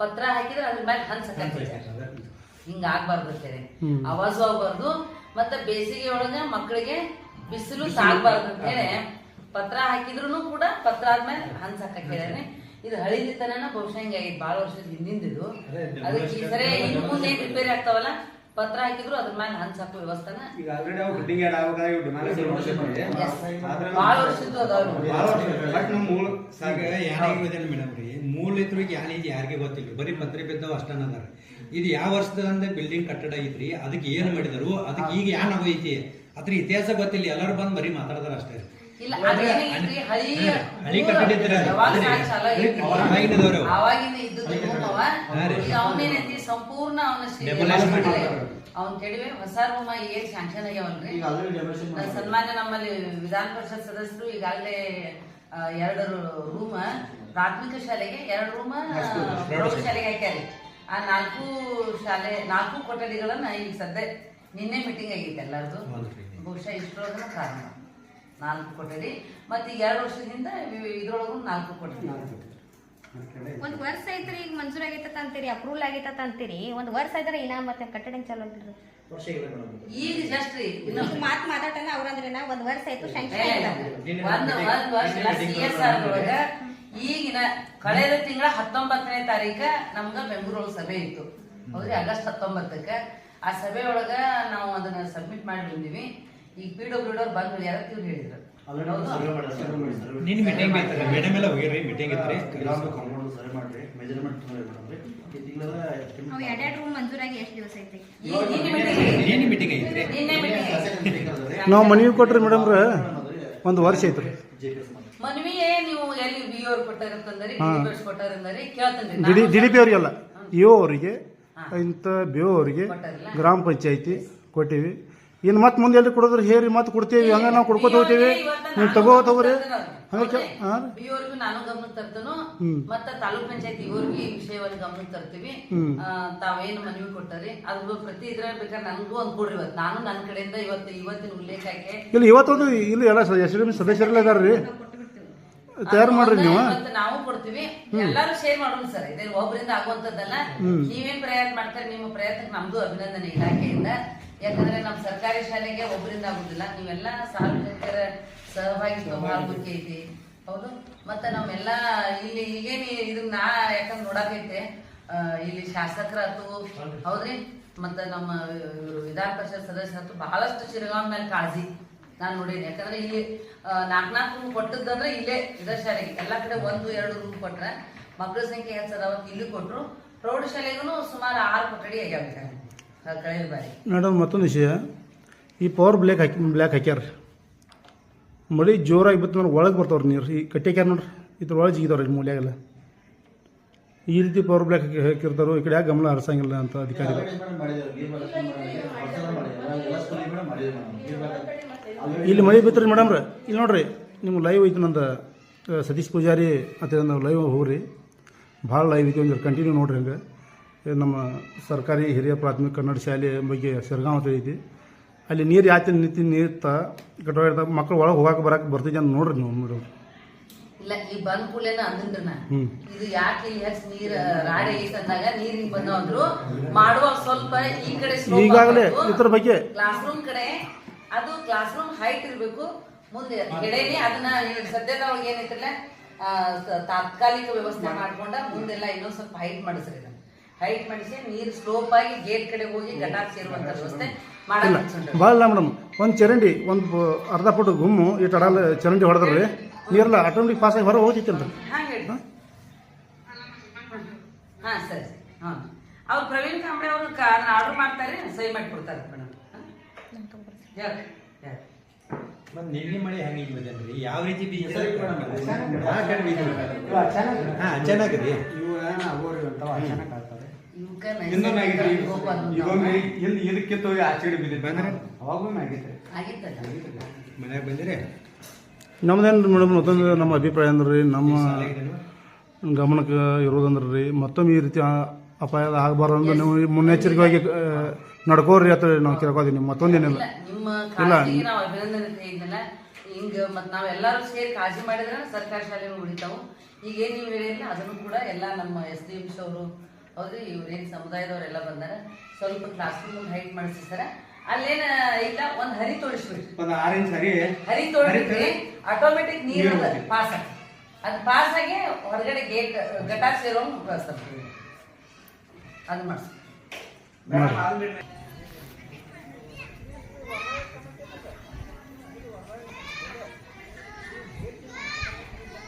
ಪತ್ರ ಹಾಕಿದ್ರೆ ಅದ್ರ ಮೇಲೆ ಹಾಕತ್ತೆ ಹಿಂಗ ಆಗ್ಬಾರ್ದು ಅಂತೇಳಿ ಅವಾಜು ಆಗ್ಬಾರ್ದು ಮತ್ತೆ ಬೇಸಿಗೆ ಒಳಗ ಮಕ್ಕಳಿಗೆ ಬಿಸಿಲು ತಾಗ್ಬಾರ್ದು ಅಂತೇಳಿ ಪತ್ರ ಹಾಕಿದ್ರು ಕೂಡ ಪತ್ರ ಆದ್ಮೇಲೆ ಹಾಕಕ್ ಹೇಳ್ಯಾರಿ ಇದು ಹಳಿದಿತ್ತನ ಬಹುಶಃ ಹಿಂಗಾಗಿತ್ತು ಬಹಳ ವರ್ಷದ ಹಿಂದಿಂದಿದು. ಅದಕ್ಕೆ ಈ ಸರಿ ಇನ್ನು ಮುಂದೆ ರಿಪೇರಿ ಆಗ್ತಾವಲ್ಲ? ಪತ್ರ ಹಾಕಿದ್ರು ಅದ್ರ ಮೇಲೆ ಹಂಚ್ ಹಾಕೋ ವ್ಯವಸ್ಥೆನ ಈಗ ಆಲ್ರೆಡಿ ಅವು ಕಟಿಂಗ್ ಯಾಡ್ ಆಗಬೇಕಾದ್ರೆ ಇವು ಡಿಮಾಂಡ್ ಮಾಡ್ಸಿದ್ವಿ ಆದ್ರೆ ಭಾಳ ವರ್ಷದ್ದು ಅದಾವ್ರಿ ಬಟ್ ನಮ್ಮ ಮೂಲ ಈಗ ಯಾರಿಗೆ ಮೇಡಮ್ ರೀ ಮೂಲ ಇದ್ರಿಗೆ ಯಾನ್ ಇದು ಯಾರಿಗೆ ಗೊತ್ತಿಲ್ಲ. ಬರೀ ಪತ್ರ ಬಿದ್ದವ ಅಷ್ಟನ ಅದಾರ ಇದು ಯಾವ ವರ್ಷದಿಂದ ಬಿಲ್ಡಿಂಗ್ ಕಟ್ಟಡ ಐತ್ರಿ ಅದಕ್ಕೆ ಏನ್ ಮಾಡಿದರು ಅದಕ್ಕೆ ಈಗ ಯಾನ್ ಆಗೈತಿ ಅದ್ರ ಇತಿಹಾಸ ಗೊತ್ತಿಲ್ಲ. ಎಲ್ಲರೂ ಬಂದ್ ಬರೀ ಮಾತಾಡದಾರ ಅಷ್ಟೇ. ಇಲ್ಲ ಅದೇನಿಲ್ರಿ ಹಳಿ ಹಳಿ ಕಟ್ಟಿದ್ರ ಇದ್ದದ್ದು ರೂಮವ ಈಗ ಅವನೇನೈತಿ ಸಂಪೂರ್ಣ ಅವನ ಅವನ ಕೆಡವೆ ಹೊಸ ರೂಮ ಶಾಂಕ್ಷನ್ ಆಗ್ಯಾವಲ್ರಿ. ಈಗ ಆಲ್ರೆಡಿ ಡೆಮೋಲೇಷನ್ ನನ್ನ ಸನ್ಮಾನ್ಯ ನಮ್ಮಲ್ಲಿ ವಿಧಾನ ಪರಿಷತ್ ಸದಸ್ಯರು ಈಗಾಗಲೇ ಎರಡು ರೂಮ ಪ್ರಾಥಮಿಕ ಶಾಲೆಗೆ ಎರಡು ರೂಮ ಪ್ರೌಢಶಾಲೆಗೆ ಹಾಕ್ಯಾರಿ. ಆ ನಾಲ್ಕು ಶಾಲೆ ನಾಲ್ಕು ಕೊಠಡಿಗಳನ್ನ ಈಗ ಸದ್ಯ ನಿನ್ನೆ ಮೀಟಿಂಗ್ ಆಗೈತೆ ಎಲ್ಲರದು. ಬಹುಶಃ ಇಷ್ಟರೊಳಗನ ಕಾರಣ. ನಾಲ್ಕು ಕೊಠಡಿ ಮತ್ತೆ ಈಗ ಎರಡು ವರ್ಷದಿಂದ ಇದ್ರೊಳಗು ನಾಲ್ಕು ಕೊಠಡಿ ಒಂದ್ ವರ್ಷ ಐತ್ರಿ ಈಗ ಮಂಜೂರ್ ಆಗೈತತ ಅಂತೀರಿ ಅಪ್ರೂವಲ್ ಆಗೈತತ ಅಂತೀರಿ? ಒಂದ್ ವರ್ಷ ಐತ್ರಿ ಇನ್ನ ಮತ್ತೆ ಕಟ್ಟಡ ಚಾಲು ಅಂತ ಈಗ ಜಸ್ಟ್ ರೀ ಇನ್ನೊಂದು ಮಾತು ಮಾತ್ ಮಾತಾಡೋಣ ಅವ್ರಂದ್ರೆ ನಾ ಒಂದ್ ವರ್ಷ ಆಯ್ತು ಏ, ಶಾಂಕ್ಷನ್ ಇಲ್ಲ. ಆಗಿಲ್ಲ ಒಂದ್ ಒಂದ್ ವರ್ಷ ಸಿ ಎಸ್ ಆರ್ ಒಳಗ ಈಗಿನ ಕಳೆದ ತಿಂಗಳ ಹತ್ತೊಂಬತ್ತನೇ ತಾರೀಕ ನಮ್ಗ ಬೆಂಗಳೂರು ಸಭೆ ಇತ್ತು. ಹೌದ್ರಿ ಆಗಸ್ಟ್ ಹತ್ತೊಂಬತ್ತಕ್ಕ. ಆ ಸಭೆ ಒಳಗ ನಾವು ಅದನ್ನ ಸಬ್ಮಿಟ್ ಮಾಡಿ ಬಂದಿವಿ. ಈಗ ಪಿ ಡಬ್ಲ್ಯೂ ಅವ್ರು ಬಂದ್ರು ಯಾರತ್ತಿ ಇವ್ರು ಹೇಳಿದ್ರು? ಆಲ್ರೆಡಿ ಸರ್ವೆ ಮಾಡ್ಯಾರ ಸರ್ವೆ ಮೀಟಿಂಗ್ ಐತಲ್ಲ ಮೇಡಮ್ ಎಲ್ಲ ಹೋಗಿರಿ ಮೀಟಿಂಗ್ ಐತ್ರಿ ಕಾಂಪೌಂಡ್ ಸರ್ವೆ ಮಾಡ್ರಿ ಮೆಜರ್ಮೆಂಟ್ ಮೇಡಮ್ ರೀ. ಈ ತಿಂಗಳ ಅವ್ ಎರಡೆರಡು ರೂಮ್ ಮಂಜೂರಾಗಿ ಎಷ್ಟ್ ದಿವಸ ಐತಿ? ಈ- ನಿನ್ನೆ meeting ಐತಿ. ಮೀಟಿಂಗ್ ಐತ್ರಿ. ನಿನ್ನೆ meeting ಐತಿ. ನಾವು ಮನವಿ ಕೊಟ್ರಿ ಮೇಡಮ್ ಒಂದು ವರ್ಷ ಐತ್ರಿ. ಮನವಿಯೇ ನೀವು ಎಲ್ಲಿ ಬಿ ಅವ್ರು ಕೊಟ್ಟಾರಂತಂದ್ರಿ ಕೊಟ್ಟಾರಂದ್ರಿ ಅವರಿಗೆಲ್ಲ. ಇಒ ಅವರಿಗೆ ಇಂಥ ಬಿ ಅವರಿಗೆ ಗ್ರಾಮ ಪಂಚಾಯತಿ ಕೊಟ್ಟಿವಿ. ಇನ್ನು ಮತ್ತೆ ಮುಂದೆ ಎಲ್ಲಿ ಕೊಡೋದ್ರ ಹೇರಿ ಮತ್ತೆ ಕೊಡ್ತೀವಿ ಹಂಗ ನಾವು ಕೊಡ್ಕೋತ ಹೋಗ್ತೀವಿ. ನೀವು ತಗೋ ತಗೋರಿ. ಹಂಗೆ ಹಾಂ ಬಿಯೋರ್ಗು ನಾನು ಗಮನಕ್ಕೆ ತರ್ತೇನು. ಮತ್ತ ತಾಲೂಕ್ ಪಂಚಾಯತ್ ಇವ್ರಿಗೆ ಈ ವಿಷಯವನ್ನು ಗಮನಕ್ಕೆ ತರ್ತೀವಿ. ಆ, ತಾವೇನು ಮನವಿ ಕೊಟ್ಟಾರಿ? ಅದು ಪ್ರತಿ ಇದ್ರ ಬೇಕಾದ್ರೆ ನನಗೂ ಒಂದ್ ಕೊಡ್ರಿ ಇವತ್ತು ನಾನು ನನ್ನ ಕಡೆಯಿಂದ ಇವತ್ತು ಇವತ್ತಿನ ಉಲ್ಲೇಖ ಹಾಕಿ ಇಲ್ಲಿ ಇವತ್ತೊಂದು ಇಲ್ಲಿ ಎಲ್ಲ ಎಸ್ ಡಿ ಸದಸ್ಯರೆಲ್ಲ ಇದಾರೆ ರೀ ತಯಾರು ಮಾಡ್ರಿ ನೀವು. ಇವತ್ತು ನಾವು ಕೊಡ್ತೀವಿ. ಎಲ್ಲರೂ ಶೇರ್ ಮಾಡೋಣ ಸರ್. ಇದೇ ಒಬ್ಬರಿಂದ ಆಗುವಂತದ್ದಲ್ಲ ನೀವೇನ್ ಪ್ರಯತ್ನ ಮಾಡ್ತಾರೆ? ನಿಮ್ಮ ಪ್ರಯತ್ನಕ್ಕೆ ನಮ್ದು ಅಭಿನಂದನೆ ಇಲಾಖೆಯಿಂದ. ಯಾಕಂದ್ರೆ ನಮ್ಮ ಸರ್ಕಾರಿ ಶಾಲೆಗೆ ಒಬ್ಬರಿಂದ ಆಗುದಿಲ್ಲ. ನೀವೆಲ್ಲ ಸಾರ್ವಜನಿಕರ ಸಹಭಾಗಿತ್ವ ಬಹಳ ಮುಖ್ಯ ಐತಿ ಹೌದು. ಮತ್ತೆ ನಮ್ಮೆಲ್ಲ ಇಲ್ಲಿ ಈಗೇನು ಇದನ್ನ ನಾ ಯಾಕಂದ್ರೆ ನೋಡಕೈತೆ. ಇಲ್ಲಿ ಶಾಸಕರಾತು ಹೌದ್ರಿ? ಮತ್ತೆ ನಮ್ಮ ವಿಧಾನ ಪರಿಷತ್ ಸದಸ್ಯರಾತು ಬಹಳಷ್ಟು ಶಿರಗಾಂವ್ ಮೇಲೆ ಕಾಳಜಿ. ನಾನು ನೋಡೀನಿ. ಯಾಕಂದ್ರೆ ಇಲ್ಲಿ ನಾಲ್ಕು ನಾಲ್ಕು ರೂಮ್ ಕೊಟ್ಟದ್ದಂದ್ರೆ ಇಲ್ಲೇ ಇದರ ಶಾಲೆಗೆ. ಎಲ್ಲ ಕಡೆ ಒಂದು ಎರಡು ರೂಮ್ ಕೊಟ್ರೆ ಮಕ್ಕಳ ಸಂಖ್ಯೆ ಹೆಚ್ಚದಾವತ್ ಇಲ್ಲಿ ಕೊಟ್ರು? ಪ್ರೌಢಶಾಲೆಗೂ ಸುಮಾರು ಆರು ಕೊಠಡಿ ಆಗ್ಯಾವ ಕಳೆದ ಬಾರಿ. ಮೇಡಮ್ ಮತ್ತೊಂದು ವಿಷಯ. ಈ ಪವರ್ ಬ್ಲ್ಯಾಕ್ ಹಾಕಿ ಬ್ಲ್ಯಾಕ್ ಹಾಕ್ಯಾರ. ಮಳೆ ಜೋರಾಗಿ ಬಿತ್ತು ನೋಡಿ ಒಳಗೆ ಬರ್ತಾವ್ರಿ ನೀರು. ಈ ಕಟ್ಟಿಕ್ಯಾರ ನೋಡ್ರಿ. ಇದ್ರ ಒಳಗೆ ಜಿಗಿದವ್ರಿ ಮೂಲ್ಯಾಗೆಲ್ಲ ಈ ರೀತಿ ಪವರ್ ಬ್ಲ್ಯಾಕ್ ಹಾಕಿ ಹಾಕಿರ್ತಾರೋ ಈ ಕಡೆ ಯಾಕೆ ಗಮನ ಹರಿಸಂಗಿಲ್ಲ ಅಂತ ಅಧಿಕಾರಿಗಳು. ಇಲ್ಲಿ ಮಳೆ ಬಿತ್ತರಿ ರೀ. ಇಲ್ಲಿ ನೋಡ್ರಿ ನಿಮ್ಗೆ ಲೈವ್ ಐತಿ ನಂದು ಸತೀಶ್ ಪೂಜಾರಿ ಅಂತ ನಾವು ಲೈವ್ ಹೋಗ್ರಿ. ಭಾಳ ಲೈವ್ ಐತಿ ಒಂದು ಕಂಟಿನ್ಯೂ ನೋಡ್ರಿ ಹಂಗೆ. ನಮ್ಮ ಸರ್ಕಾರಿ ಹಿರಿಯ ಪ್ರಾಥಮಿಕ ಕನ್ನಡ ಶಾಲೆ ಬಗ್ಗೆ ಸಿರ್ಗಾಂವ್ ಅಂತ ಐತಿ. ಅಲ್ಲಿ ನೀರು ಯಾತಿ ನಿಂತಿ ನಿಂತ ಕಟ್ಟಡ ಮಕ್ಕಳು ಒಳಗೆ ಹೋಗಕ್ಕೆ ಬರಕ್ಕೆ ಬರ್ತಿದ್ದೆ ಅಂತ ನೋಡ್ರಿ ನೀವು ಮೇಡಮ್ ಇಲ್ಲ ಈ ಬಂದ್ ಕೂಡಲೇನ ಅಂದ್ರಿ ನಾ ಇದು ಯಾಕೆ ಇಲ್ಲಿ ಹೆಚ್ಚು ನೀರ್ ರಾಡಿ ಐತೆ ಅಂದಾಗ ನೀರ್ ಹಿಂಗ್ ಬಂದವಂದ್ರು ಮಾಡುವಾಗ ಸ್ವಲ್ಪ ಈ ಕಡೆ ಈಗಾಗಲೇ ಇದ್ರ ಬಗ್ಗೆ ಕ್ಲಾಸ್ ರೂಮ್ ಕಡೆ ಅದು ಕ್ಲಾಸ್ ರೂಮ್ ಹೈಟ್ ಇರಬೇಕು. ಮುಂದೆ ಎಡೆನೆ ಅದನ್ನ ಸದ್ಯದ ಒಳಗೆ ಏನೈತಿಲ್ಲ ತಾತ್ಕಾಲಿಕ ವ್ಯವಸ್ಥೆ ಮಾಡ್ಕೊಂಡ ಮುಂದೆಲ್ಲ ಇನ್ನೊಂದು ಸ್ವಲ್ಪ ಹೈಟ್ ಮಾಡಿಸ್ರಿ ಹೈಟ್ ಮಾಡಿಸಿ ನೀರು ಸ್ಲೋಪ್ ಆಗಿ ಗೇಟ್ ಕಡೆ ಹೋಗಿ ಗಟಾಕ್ ಸೇರುವಂತ ವ್ಯವಸ್ಥೆ ಮಾಡಲ್ಲ. ಭಾಳ ಮೇಡಮ್. ಒಂದು ಚರಂಡಿ ಒಂದು ಅರ್ಧ ಫುಟ್ ಗುಮ್ಮು ಈ ತಡ ಚರಂಡಿ ಹೊಡೆದ್ರಿ ನೀರೆಲ್ಲ ಆಟೋಮೆಟಿಕ್ ಪಾಸ್ ಆಗಿ ಹೊರ ಹೋಗ್ತಿತ್ತಲ್ರಿ? ಹಾಂ ಹೇಳಿ. ಹಾ? ಸರಿ ಸರಿ. ಹಾ. ಅವ್ರು ಪ್ರವೀಣ್ ಕಾಂಬ್ಳೆ ಅವರು ಆರ್ಡರ್ ಮಾಡ್ತಾರೆ ಸೈ ಮಾಡಿ ನಿನ್ನೆ ಮಳೆ ಹೆಂಗ್ ಬಂದನ್ರಿ ಯಾವ ರೀತಿ ಬೀಜ. ಹಾ ಇವು ಅಗೋರಿ ಅಂತಾವ? ಅಚಾನಕ್ ಇವೊಮ್ಮೆ ಇಲ್ಲಿ ಆಚೆಗಡೆ ಬಿದ್ದಿತ್ತು ಬಂದ್ರೆ? ಮನ್ಯಾಗ ನಮ್ದೇನು ಮೇಡಮ್? ಮತ್ತೊಂದು ನಮ್ಮ ಅಭಿಪ್ರಾಯ ಅಂದ್ರೆ ರೀ ನಮ್ಮ ಗಮನಕ್ಕೆ ಇರೋದಂದ್ರೆ ರೀ ಮತ್ತೊಮ್ಮೆ ಈ ರೀತಿ ಅಪಾಯ ಆಗಬಾರ್ದು ಅಂದ್ರೆ ನೀವು ಮುನ್ನೆಚ್ಚರಿಕೆಯಾಗಿ ನಡ್ಕೋರಿ ಅಂತ ನಾವು ಕೇಳ್ಕೊತೀವಿ ಮತ್ತೊಂದೇನಿಲ್ಲ. ನಿಮ್ಮ. ಕಾಳಜಿಗೆ ನಾವು ಅಭಿನಂದನೆ ಇದ್ನಲ್ಲ ಹಿಂಗ ಮತ್ ನಾವೆಲ್ಲರೂ ಸೇರಿ ಕಾಳಜಿ ಮಾಡಿದ್ರೆ ಸರ್ಕಾರಿ ಶಾಲೆಗಳು ಉಳಿತಾವು. ಈಗ ಏನ್ ನೀವು ಹೇಳಿರಲ್ಲ ಅದನ್ನು ಕೂಡ ಎಲ್ಲ ನಮ್ಮ ಎಸ್ ಡಿ ಎಂ ಅವರು ಹೌದ್ರಿ ಇವ್ರೇನ್ ಸಮುದಾಯದವರೆಲ್ಲ ಬಂದಾರ. ಸ್ವಲ್ಪ ಕ್ಲಾಸ್ ರೂಮ್ ಹೈಟ್ ಮಾಡಿಸಿ ಸರ ಅಲ್ಲೇನ ಇಲ್ಲ ಒಂದ್ ಹರಿ ತೋರಿಸ್ಬಿಡ್ರಿ ಒಂದು ಆರೆಂಜ್ ಹರಿ. ಹರಿ ತೋರಿಸ್ರಿ ಆಟೋಮೆಟಿಕ್ ನೀರು. ಪಾಸ್ ಆಗ್ತದೆ ಅದು ಪಾಸ್ ಆಗಿ ಹೊರಗಡೆ ಗೇಟ್ ಗಟಾರ್ ಸೇರೋ ಮಾಡ್ತೀವಿ. ಅದು ಮಾಡಿಸ್ತೀವಿ ಮಾಡಿ